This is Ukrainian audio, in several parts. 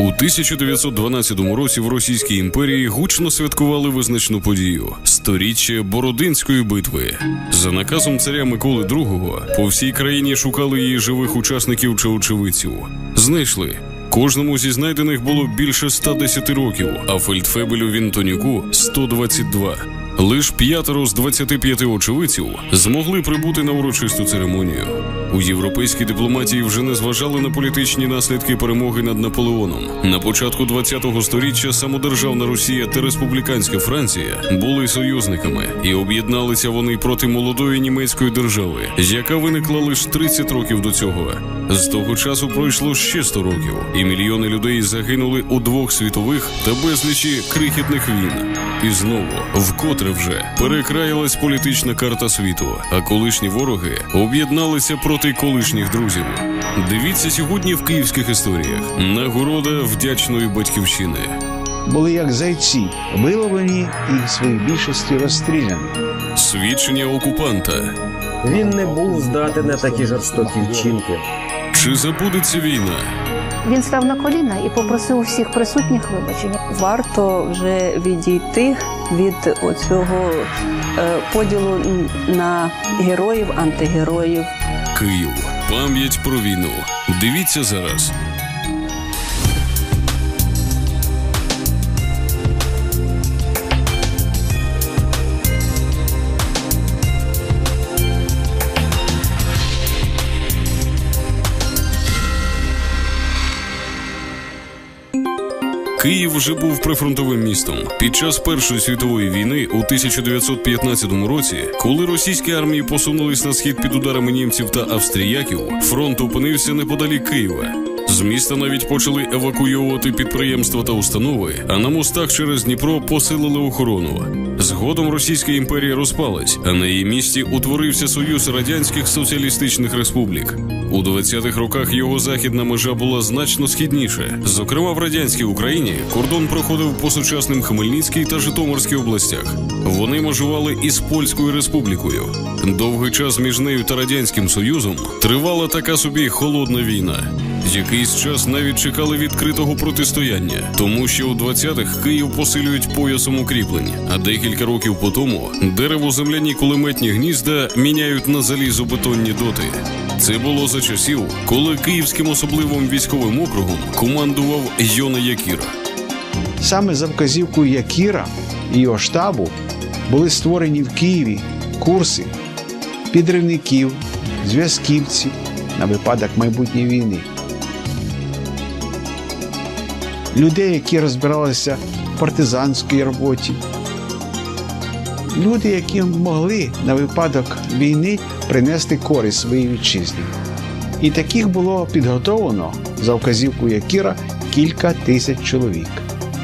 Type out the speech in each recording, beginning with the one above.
У 1912 році в Російській імперії гучно святкували визначну подію сторіччя Бородинської битви. За наказом царя Миколи II по всій країні шукали її живих учасників чи очевидців. Знайшли. Кожному зі знайдених було більше 110 років, а фельдфебелю Вінтонюку 122. Лиш п'ятеро з 25 очевидців змогли прибути на урочисту церемонію. У європейській дипломатії вже не зважали на політичні наслідки перемоги над Наполеоном. На початку 20-го сторіччя самодержавна Росія та республіканська Франція були союзниками, і об'єдналися вони проти молодої німецької держави, яка виникла лише 30 років до цього. З того часу пройшло ще 100 років, і мільйони людей загинули у двох світових та безлічі крихітних війн. І знову, вкотре вже перекраїлась політична карта світу, а колишні вороги об'єдналися проти колишніх друзів. Дивіться сьогодні в київських історіях нагорода вдячної батьківщини. були як зайці, виловлені і в своїй більшості розстріляні. Свідчення окупанта. Він не був здатен на такі жорстокі вчинки. Чи забудеться війна? Він став на коліна і попросив усіх присутніх вибачення. варто вже відійти від цього е, поділу на героїв, антигероїв. Київ. Пам'ять про війну. Дивіться зараз. Київ вже був прифронтовим містом. Під час Першої світової війни у 1915 році, коли російські армії посунулись на схід під ударами німців та австріяків, фронт опинився неподалік Києва. З міста навіть почали евакуйовувати підприємства та установи, а на мостах через Дніпро посилили охорону. Згодом Російська імперія розпалась, а на її місці утворився Союз Радянських Соціалістичних Республік. У 20-х роках його західна межа була значно східніше. Зокрема, в радянській Україні кордон проходив по сучасним Хмельницькій та Житомирській областях. Вони межували із Польською республікою. Довгий час між нею та радянським союзом тривала така собі холодна війна. Якийсь час навіть чекали відкритого протистояння, тому що у 20-х Київ посилюють поясом укріплень, а декілька років по тому дерево-земляні кулеметні гнізда міняють на залізобетонні доти. Це було за часів, коли київським особливим військовим округом командував Йона Якір. Саме за вказівкою Якіра і його штабу були створені в Києві курси підривників, зв'язківців на випадок майбутньої війни. Людей, які розбиралися в партизанській роботі, люди, які могли на випадок війни принести користь своїй вітчизні. І таких було підготовлено за вказівкою Якіра кілька тисяч чоловік.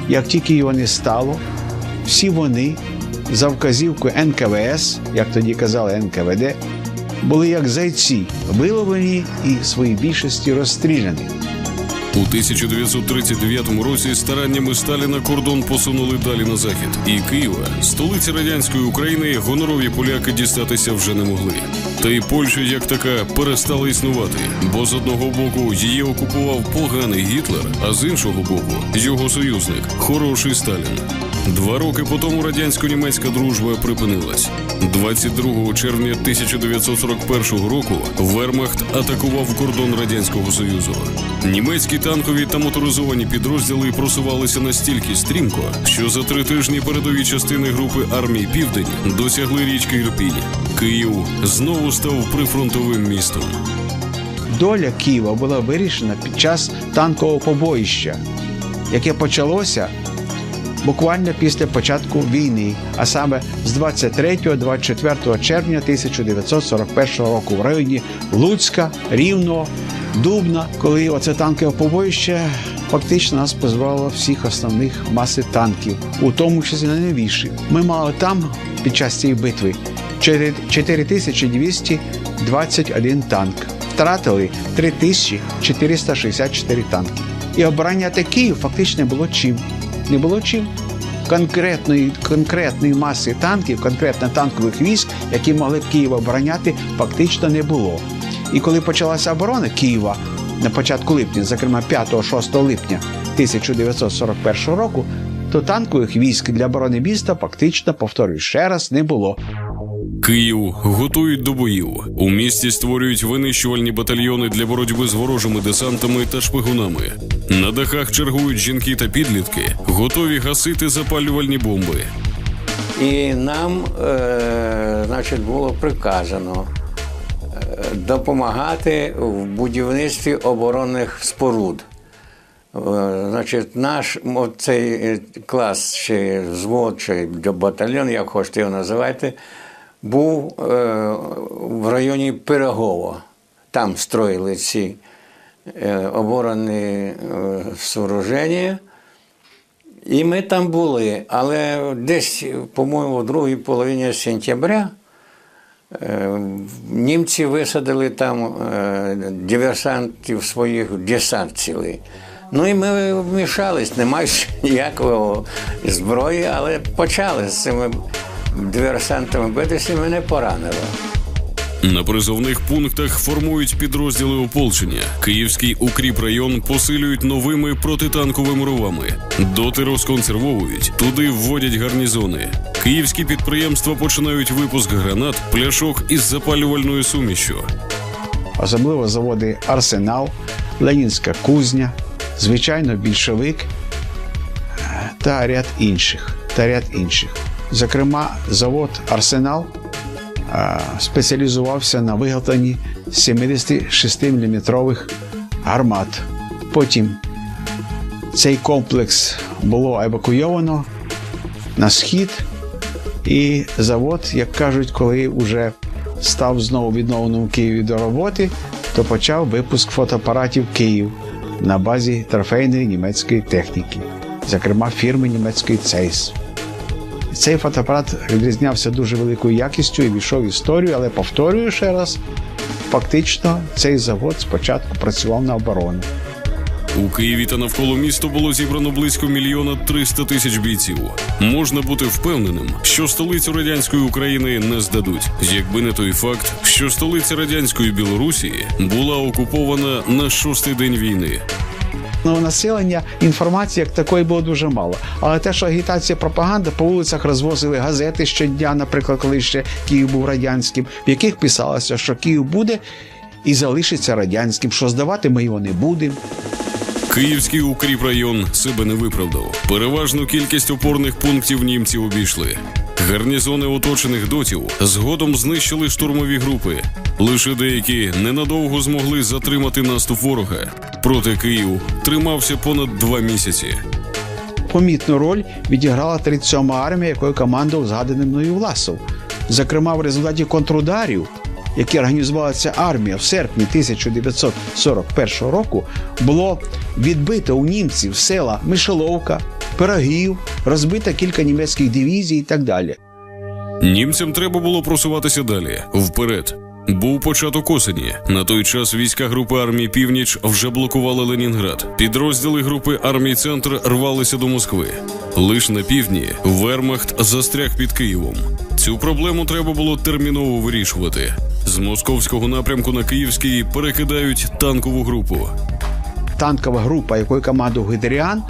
Як тільки його не стало, всі вони за вказівкою НКВС, як тоді казали НКВД, були як зайці, виловлені і в своїй більшості розстріляні. У 1939 році стараннями Сталіна кордон посунули далі на захід, і Києва, столиці радянської України, гонорові поляки дістатися вже не могли. Та й Польща як така перестала існувати, бо з одного боку її окупував поганий Гітлер, а з іншого боку його союзник хороший Сталін. Два роки по тому радянсько-німецька дружба припинилась. 22 червня 1941 року Вермахт атакував кордон радянського союзу. Німецькі танкові та моторизовані підрозділи просувалися настільки стрімко, що за три тижні передові частини групи армій Південь досягли річки Ірпінь. Київ знову став прифронтовим містом. Доля Києва була вирішена під час танкового побоїща, яке почалося буквально після початку війни, а саме з 23-24 червня 1941 року в районі Луцька, Рівного, Дубна, коли оце танкове побоїще фактично нас позбавило всіх основних маси танків, у тому числі найновіших. Ми мали там під час цієї битви 4221 танк. Втратили 3464 танки. І обороняти Київ фактично було чим. Не було чим. Конкретної, конкретної маси танків, конкретно танкових військ, які могли б Київ обороняти, фактично не було. І коли почалася оборона Києва, на початку липня, зокрема 5-6 липня 1941 року, то танкових військ для оборони міста фактично, повторюю ще раз, не було. Київ готують до боїв. У місті створюють винищувальні батальйони для боротьби з ворожими десантами та шпигунами. На дахах чергують жінки та підлітки, готові гасити запалювальні бомби. І нам, е, значить, було приказано е, допомагати в будівництві оборонних споруд. Е, Значить, наш цей е, клас чи взвод, чи батальйон, як хочете його називайте, був е, в районі Пирогова. Там строїли ці е, оборонні е, сооруження. І ми там були, але десь, по-моєму, в другій половині сентября німці висадили там диверсантів своїх десант цілий. Ну і ми вмішались, не маючи ніякого зброї, але почали з цими диверсантами битися, мене поранило. На призовних пунктах формують підрозділи ополчення. Київський укріпрайон посилюють новими протитанковими ровами. Доти розконсервовують, туди вводять гарнізони. Київські підприємства починають випуск гранат, пляшок із запалювальною сумішю. особливо заводи Арсенал, Ленінська кузня, звичайно, більшовик е, та ряд інших. Та ряд інших. Зокрема, завод Арсенал спеціалізувався на виготовленні 76-мм гармат. Потім цей комплекс було евакуйовано на схід, і завод, як кажуть, коли вже став знову відновленому в Києві до роботи, то почав випуск фотоапаратів Київ на базі трофейної німецької техніки, зокрема фірми німецької Цейс. Цей фотоапарат відрізнявся дуже великою якістю і війшов в історію, але повторюю ще раз, фактично цей завод спочатку працював на оборону. У Києві та навколо міста було зібрано близько мільйона 300 тисяч бійців. Можна бути впевненим, що столицю радянської України не здадуть, якби не той факт, що столиця радянської Білорусі була окупована на шостий день війни. Ну, населення інформації як такої було дуже мало. Але те, що агітація, пропаганда по вулицях розвозили газети щодня, наприклад, коли ще Київ був радянським, в яких писалося, що Київ буде і залишиться радянським, що здавати ми його не будемо. Київський укріпрайон себе не виправдав. Переважну кількість опорних пунктів німці обійшли. Гарнізони оточених дотів згодом знищили штурмові групи. Лише деякі ненадовго змогли затримати наступ ворога. Проти Київ тримався понад два місяці. Помітну роль відіграла 37-ма армія, якою командував згаданий мною Власов. Зокрема, в результаті контрударів, які організувала ця армія в серпні 1941 року, було відбито у німців села Мишеловка, Пирогів, розбито кілька німецьких дивізій і так далі. Німцям треба було просуватися далі, вперед. Був початок осені. На той час війська групи армії Північ вже блокували Ленінград. Підрозділи групи армії Центр рвалися до Москви. Лиш на півдні Вермахт застряг під Києвом. Цю проблему треба було терміново вирішувати. З московського напрямку на Київський перекидають танкову групу. танкова група, якою командував Гидеріан,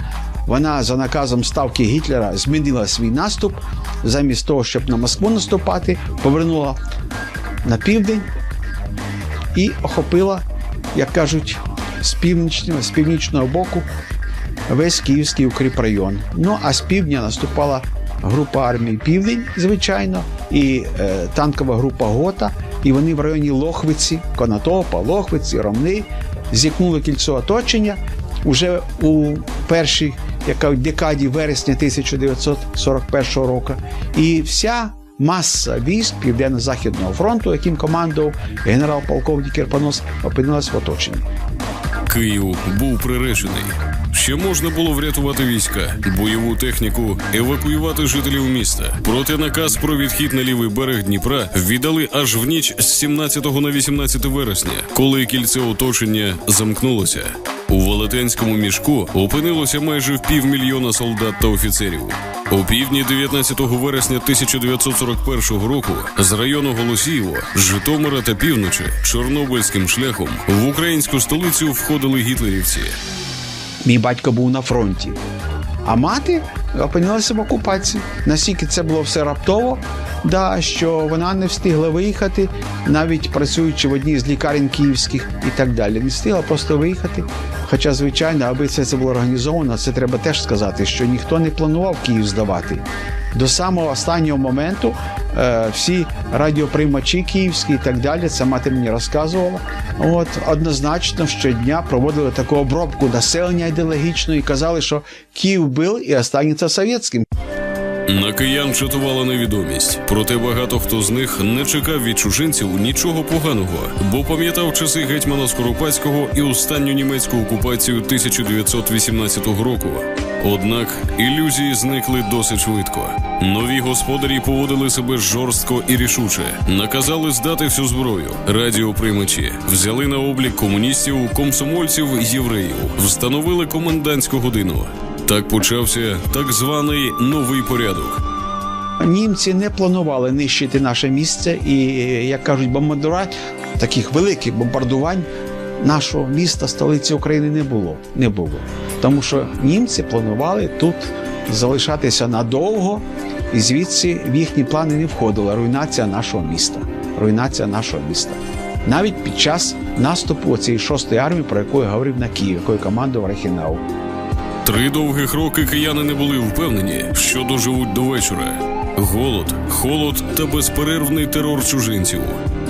вона за наказом ставки Гітлера змінила свій наступ. Замість того, щоб на Москву наступати, повернула на південь і охопила, як кажуть, з північного, з північного боку весь Київський укріпрайон. Ну а з півдня наступала група армії Південь, звичайно, і е, танкова група Гота. І вони в районі Лохвиці, Конотопа, Лохвиці, Ромни зікнули кільцо оточення уже у першій як кажуть, декаді вересня 1941 року. І вся маса військ Південно-Західного фронту, яким командував генерал-полковник Кірпанос, опинилась в оточенні. Київ був приречений. Ще можна було врятувати війська, бойову техніку, евакуювати жителів міста. Проте наказ про відхід на лівий берег Дніпра віддали аж в ніч з 17 на 18 вересня, коли кільце оточення замкнулося. У велетенському мішку опинилося майже півмільйона солдат та офіцерів. У півдні 19 вересня 1941 року з району Голосіїво, Житомира та півночі Чорнобильським шляхом в українську столицю входили гітлерівці. Мій батько був на фронті, а мати опинилася в окупації. Настільки це було все раптово, да, що вона не встигла виїхати, навіть працюючи в одній з лікарень київських і так далі. Не встигла просто виїхати. Хоча, звичайно, аби все це було організовано, це треба теж сказати, що ніхто не планував Київ здавати. До самого останнього моменту е, всі радіоприймачі київські і так далі, це мати мені розказувала. От однозначно щодня проводили таку обробку населення ідеологічно і казали, що Київ був і останеться совєтським. На киян чатувала невідомість, проте багато хто з них не чекав від чужинців нічого поганого, бо пам'ятав часи гетьмана Скоропадського і останню німецьку окупацію 1918 року. Однак ілюзії зникли досить швидко. Нові господарі поводили себе жорстко і рішуче, наказали здати всю зброю, радіоприймачі, взяли на облік комуністів, комсомольців, євреїв, встановили комендантську годину. Так почався так званий новий порядок. Німці не планували нищити наше місце, і, як кажуть, бомбардувати таких великих бомбардувань нашого міста, столиці України не було. Не було. Тому що німці планували тут залишатися надовго, і звідси в їхні плани не входила руйнація нашого міста. Руйнація нашого міста. Навіть під час наступу цієї шостої армії, про яку я говорив на Київ, якою командував Рахінау. Три довгих роки кияни не були впевнені, що доживуть до вечора. Голод, холод та безперервний терор чужинців.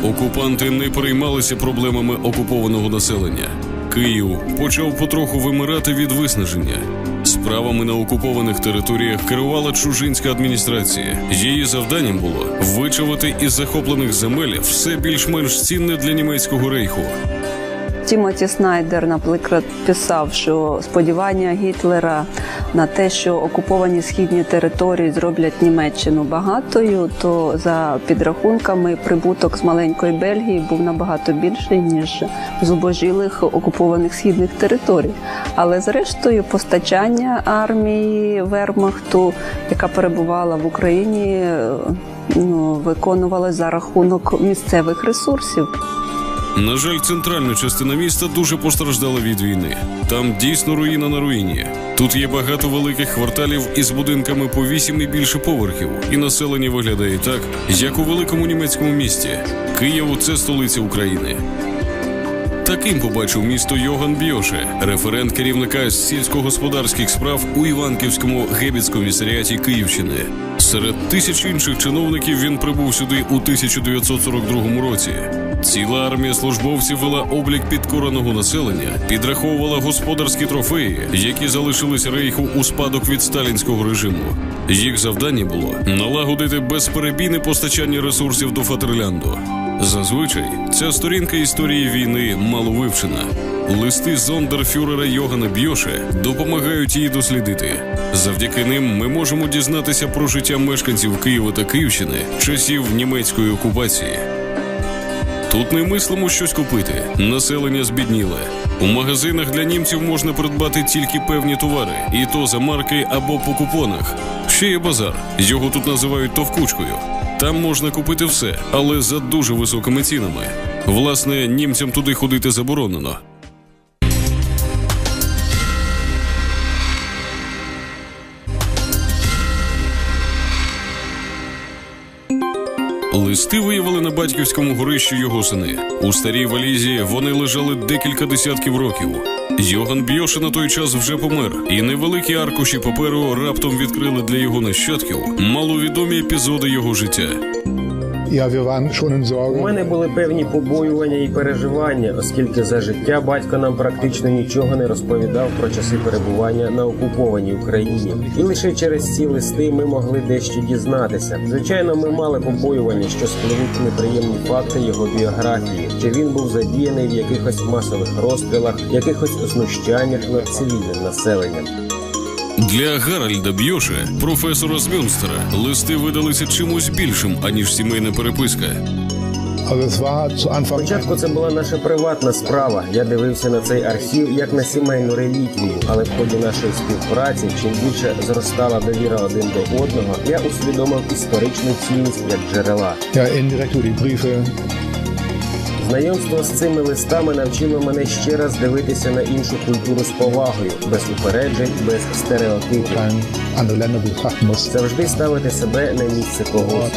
Окупанти не переймалися проблемами окупованого населення. Київ почав потроху вимирати від виснаження. Справами на окупованих територіях керувала чужинська адміністрація. Її завданням було вичавити із захоплених земель все більш-менш цінне для німецького рейху. Тімоті Снайдер, наприклад, писав, що сподівання Гітлера на те, що окуповані східні території зроблять Німеччину багатою, то за підрахунками прибуток з маленької Бельгії був набагато більший ніж зубожілих окупованих східних територій. Але зрештою, постачання армії Вермахту, яка перебувала в Україні, ну, виконувалось за рахунок місцевих ресурсів. На жаль, центральна частина міста дуже постраждала від війни. Там дійсно руїна на руїні. Тут є багато великих кварталів із будинками по вісім і більше поверхів, і населення виглядає так, як у великому німецькому місті. Київ це столиця України. Таким побачив місто Йоган Бьоше, референт керівника сільськогосподарських справ у Іванківському гебіцкомісаріаті Київщини. Серед тисяч інших чиновників він прибув сюди у 1942 році. Ціла армія службовців вела облік підкореного населення, підраховувала господарські трофеї, які залишились рейху у спадок від сталінського режиму. Їх завдання було налагодити безперебійне постачання ресурсів до Фатерлянду. Зазвичай ця сторінка історії війни мало вивчена. Листи зондерфюрера Йогана Бьоше допомагають її дослідити. Завдяки ним ми можемо дізнатися про життя мешканців Києва та Київщини часів німецької окупації. Тут не мислимо щось купити. Населення збідніле. У магазинах для німців можна придбати тільки певні товари, і то за марки або по купонах. Ще є базар. Його тут називають товкучкою. Там можна купити все, але за дуже високими цінами. Власне, німцям туди ходити заборонено. Листи виявили на батьківському горищі його сини. У старій валізі вони лежали декілька десятків років. Йоган Бьоше на той час вже помер, і невеликі аркуші паперу раптом відкрили для його нащадків маловідомі епізоди його життя. У мене були певні побоювання і переживання, оскільки за життя батько нам практично нічого не розповідав про часи перебування на окупованій Україні. І лише через ці листи ми могли дещо дізнатися. Звичайно, ми мали побоювання, що спливуть неприємні факти його біографії, що він був задіяний в якихось масових розстрілах, якихось знущаннях над цивільним населенням. Для Гаральда Бьоше, професора з Мюнстера, листи видалися чимось більшим, аніж сімейна переписка. Спочатку це була наша приватна справа. Я дивився на цей архів як на сімейну реліквію, але в ході нашої співпраці, чим більше зростала довіра один до одного, я усвідомив історичну цінність як джерела. Знайомство з цими листами навчило мене ще раз дивитися на іншу культуру з повагою, без упереджень, без стереотипів. Завжди ставити себе на місце когось.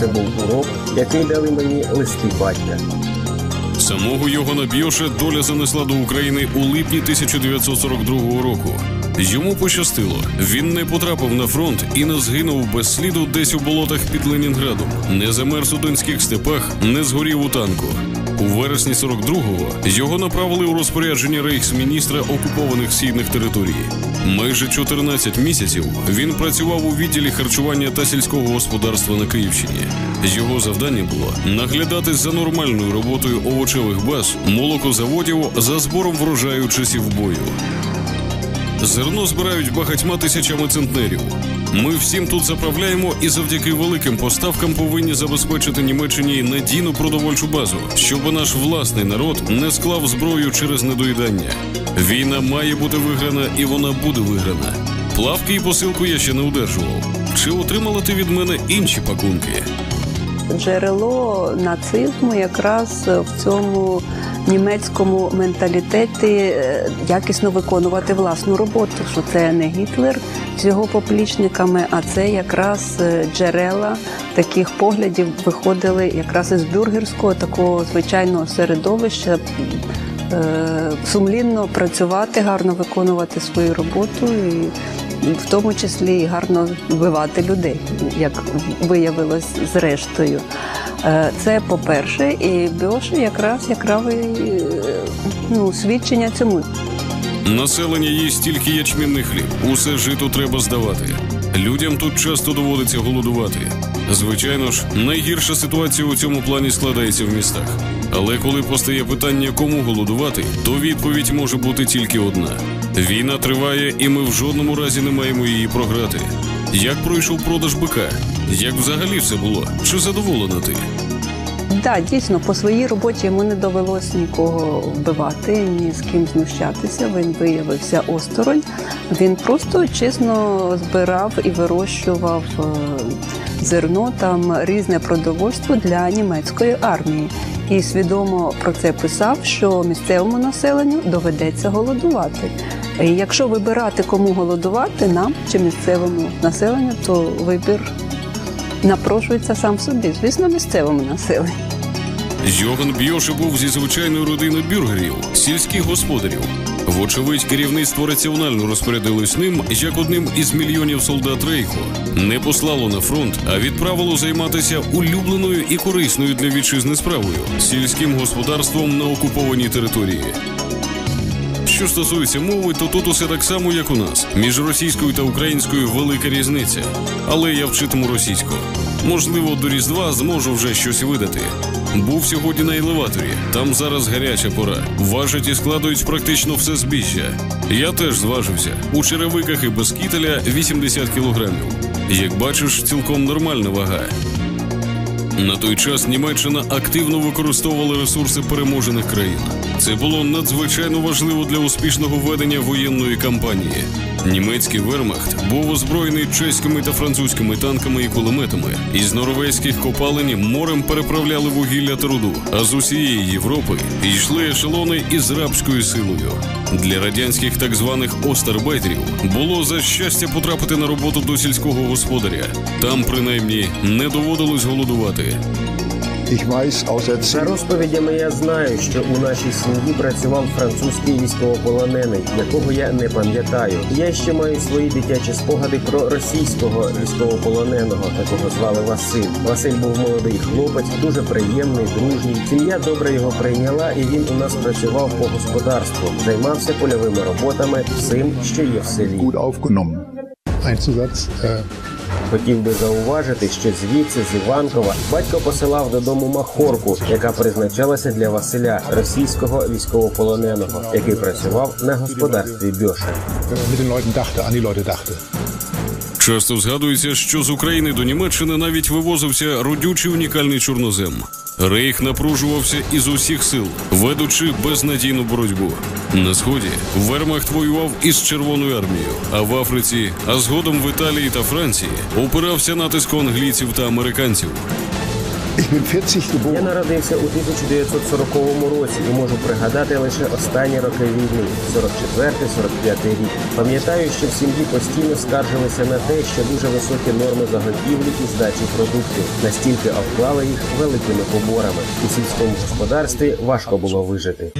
Це був урок, який дали мені листи батька. Самого Йогана Бьоше доля занесла до України у липні 1942 року. Йому пощастило. Він не потрапив на фронт і не згинув без сліду десь у болотах під Ленінградом, не замерз у донських степах, не згорів у танку. У вересні 42-го його направили у розпорядження рейхсміністра окупованих східних територій. Майже 14 місяців він працював у відділі харчування та сільського господарства на Київщині. Його завдання було наглядати за нормальною роботою овочевих баз, молокозаводів за збором врожаю часів бою. Зерно збирають багатьма тисячами центнерів. Ми всім тут заправляємо і завдяки великим поставкам повинні забезпечити Німеччині надійну продовольчу базу, щоб наш власний народ не склав зброю через недоїдання. Війна має бути виграна, і вона буде виграна. Плавки і посилку я ще не одержував. Чи отримала ти від мене інші пакунки? Джерело нацизму якраз в цьому німецькому менталітеті е, якісно виконувати власну роботу, що це не Гітлер з його поплічниками, а це якраз е, джерела таких поглядів виходили якраз із бюргерського такого звичайного середовища. е, Сумлінно працювати, гарно виконувати свою роботу і в тому числі гарно вбивати людей, як виявилось зрештою. Е, Це по-перше, і Бьош якраз яскраве е, ну, свідчення цьому. Населення їсть тільки ячмінний хліб. Усе жито треба здавати. Людям тут часто доводиться голодувати. Звичайно ж, найгірша ситуація у цьому плані складається в містах. Але коли постає питання, кому голодувати, то відповідь може бути тільки одна: війна триває, і ми в жодному разі не маємо її програти. Як пройшов продаж бика? Як взагалі все було? Чи задоволена ти? Так, дійсно, по своїй роботі йому не довелось нікого вбивати, ні з ким знущатися. Він виявився осторонь. Він просто чесно збирав і вирощував е, зерно, там різне продовольство для німецької армії. І свідомо про це писав, що місцевому населенню доведеться голодувати. І якщо вибирати, кому голодувати, нам чи місцевому населенню, то вибір напрошується сам собі, звісно, місцевому населенню. Йоган Бьоше був зі звичайної родини бюргерів, сільських господарів. Вочевидь, керівництво раціонально розпорядилось ним як одним із мільйонів солдат Рейху. Не послало на фронт, а відправило займатися улюбленою і корисною для вітчизни справою сільським господарством на окупованій території. Що стосується мови, то тут усе так само, як у нас. Між російською та українською велика різниця. Але я вчитиму російську. Можливо, до Різдва зможу вже щось видати. Був сьогодні на елеваторі. Там зараз гаряча пора. Важать і складують практично все збіжжя. Я теж зважився. У черевиках і без кітеля 80 кілограмів. Як бачиш, цілком нормальна вага. На той час Німеччина активно використовувала ресурси переможених країн. Це було надзвичайно важливо для успішного ведення воєнної кампанії. Німецький вермахт був озброєний чеськими та французькими танками і кулеметами. Із норвезьких копалень морем переправляли вугілля та руду, а з усієї Європи йшли ешелони із рабською силою. Для радянських так званих остарбайтерів було за щастя потрапити на роботу до сільського господаря. Там, принаймні, не доводилось голодувати. Ich weiß aus За розповідями я знаю, що у нашій сім'ї працював французький військовополонений, якого я не пам'ятаю. Я ще маю свої дитячі спогади про російського військовополоненого, такого звали Василь. Василь був молодий хлопець, дуже приємний, дружній. Сім'я добре його прийняла, і він у нас працював по господарству, займався польовими роботами, всім, що є в селі. gut. Ein Zusatz. Äh, Хотів би зауважити, що звідси з Іванкова батько посилав додому махорку, яка призначалася для Василя, російського військовополоненого, який працював на господарстві Бьоша. Часто згадується, що з України до Німеччини навіть вивозився родючий унікальний чорнозем. Рейх напружувався із усіх сил, ведучи безнадійну боротьбу. На сході Вермахт воював із Червоною армією, а в Африці, а згодом в Італії та Франції опирався натиску англійців та американців. Ich bin 40 Я народився у 1940 році і можу пригадати лише останні роки війни 44-45 рік. Пам'ятаю, що в сім'ї постійно скаржилися на те, що дуже високі норми заготівлі і здачі продуктів настільки обклали їх великими поборами. У сільському господарстві важко було вижити.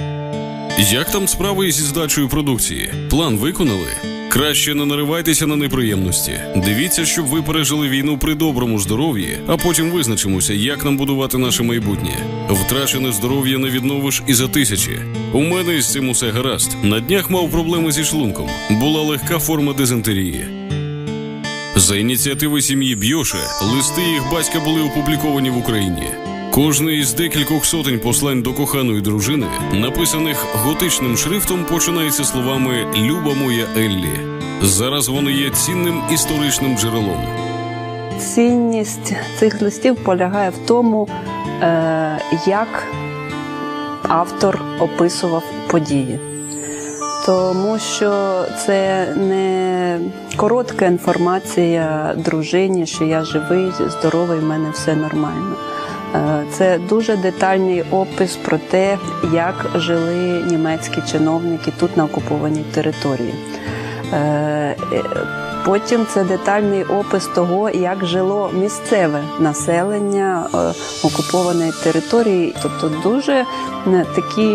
Як там справи зі здачею продукції? План виконали? Краще не наривайтеся на неприємності. Дивіться, щоб ви пережили війну при доброму здоров'ї, а потім визначимося, як нам будувати наше майбутнє. Втрачене здоров'я не відновиш і за тисячі. У мене із цим усе гаразд. На днях мав проблеми зі шлунком. Була легка форма дизентерії. За ініціативи сім'ї Бьоше листи їх батька були опубліковані в Україні. Кожне із декількох сотень послань до коханої дружини, написаних готичним шрифтом, починається словами Люба моя Еллі. Зараз вони є цінним історичним джерелом. Цінність цих листів полягає в тому, е, як автор описував події. Тому що це не коротка інформація дружині, що я живий, здоровий, в мене все нормально. Е, Це дуже детальний опис про те, як жили німецькі чиновники тут на окупованій території. Е, е, Потім це детальний опис того, як жило місцеве населення окупованої території. Тобто дуже такі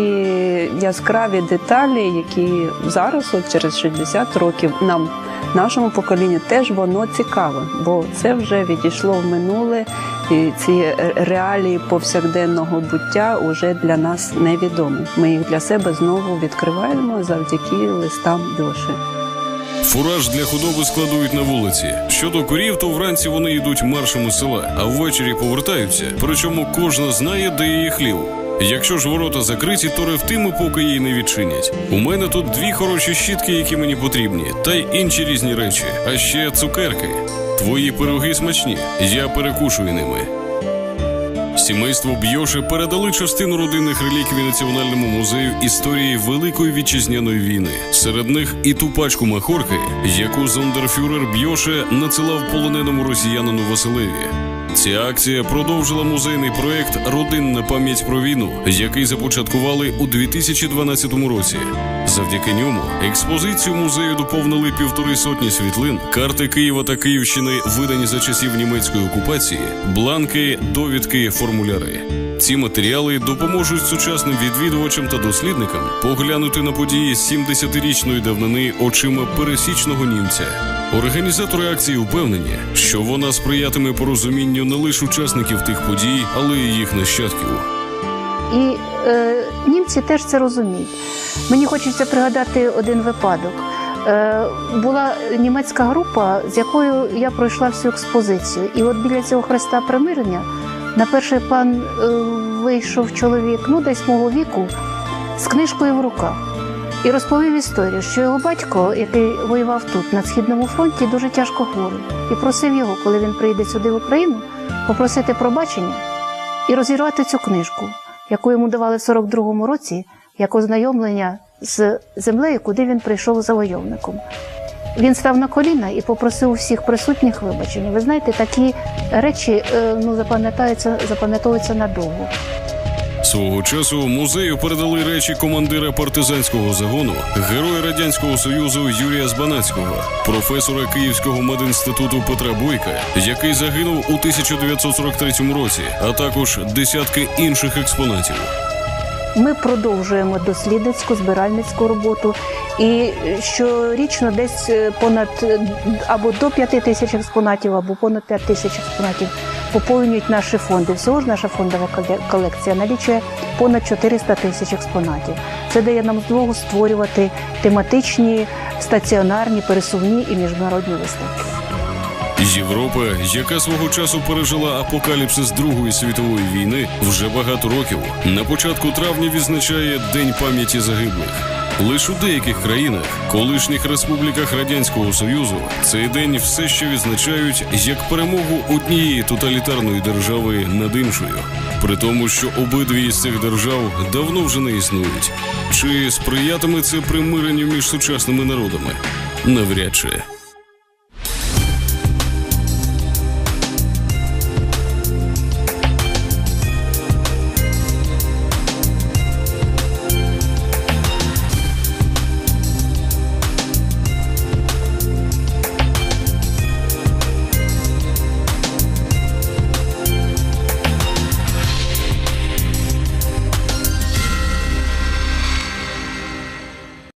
яскраві деталі, які зараз, от через 60 років, нам, нашому поколінню, теж воно цікаве, бо це вже відійшло в минуле, і ці е, реалії повсякденного буття вже для нас невідомі. Ми їх для себе знову відкриваємо завдяки листам Бьоши. Фураж для худоби складують на вулиці. Щодо корів, то вранці вони йдуть маршем із села, а ввечері повертаються. Причому кожна знає, де її хлів. Якщо ж ворота закриті, то ревтимо, поки її не відчинять. У мене тут дві хороші щітки, які мені потрібні, та й інші різні речі. А ще цукерки. Твої пироги смачні. Я перекушую ними. Сімейство Бьоше передали частину родинних реліквій Національному музею історії Великої вітчизняної війни. Серед них і ту пачку махорки, яку зондерфюрер Бьоше надсилав полоненому росіянину Василеві. Ця акція продовжила музейний проект Родинна пам'ять про війну, який започаткували у 2012 році. Завдяки ньому експозицію музею доповнили півтори сотні світлин, карти Києва та Київщини, видані за часів німецької окупації, бланки, довідки, формуляри. Ці матеріали допоможуть сучасним відвідувачам та дослідникам поглянути на події 70-річної давнини очима пересічного німця. Організатори акції впевнені, що вона сприятиме порозумінню не лише учасників тих подій, але й їх нащадків. І е, німці теж це розуміють. Мені хочеться пригадати один випадок. Е, була німецька група, з якою я пройшла всю експозицію. І от біля цього хреста примирення на перший план е, вийшов чоловік, ну десь мого віку, з книжкою в руках. І розповів історію, що його батько, який воював тут на східному фронті, дуже тяжко хворий, і просив його, коли він прийде сюди в Україну, попросити пробачення і розірвати цю книжку, яку йому давали в 42-му році як ознайомлення з землею, куди він прийшов завойовником. Він став на коліна і попросив всіх присутніх вибачення. Ви знаєте, такі речі е, ну, запам'ятаються, запам'ятовуються надовго. Свого часу музею передали речі командира партизанського загону, героя радянського союзу Юрія Збанацького, професора Київського медінституту Петра Бойка, який загинув у 1943 році, а також десятки інших експонатів. Ми продовжуємо дослідницьку збиральницьку роботу, і щорічно десь е, понад е, або до 5 тисяч експонатів, або понад 5 тисяч експонатів поповнюють наші фонди. Всього ж наша фондова коле- колекція налічує понад 400 тисяч експонатів. Це дає нам змогу створювати тематичні, стаціонарні, пересувні і міжнародні виставки. Європа, яка свого часу пережила апокаліпсис Другої світової війни, вже багато років на початку травня відзначає День пам'яті загиблих. Лише у деяких країнах, колишніх республіках Радянського Союзу, цей день все ще відзначають як перемогу однієї тоталітарної держави над іншою, при тому, що обидві із цих держав давно вже не існують. Чи сприятиме це примиренню між сучасними народами? Навряд чи.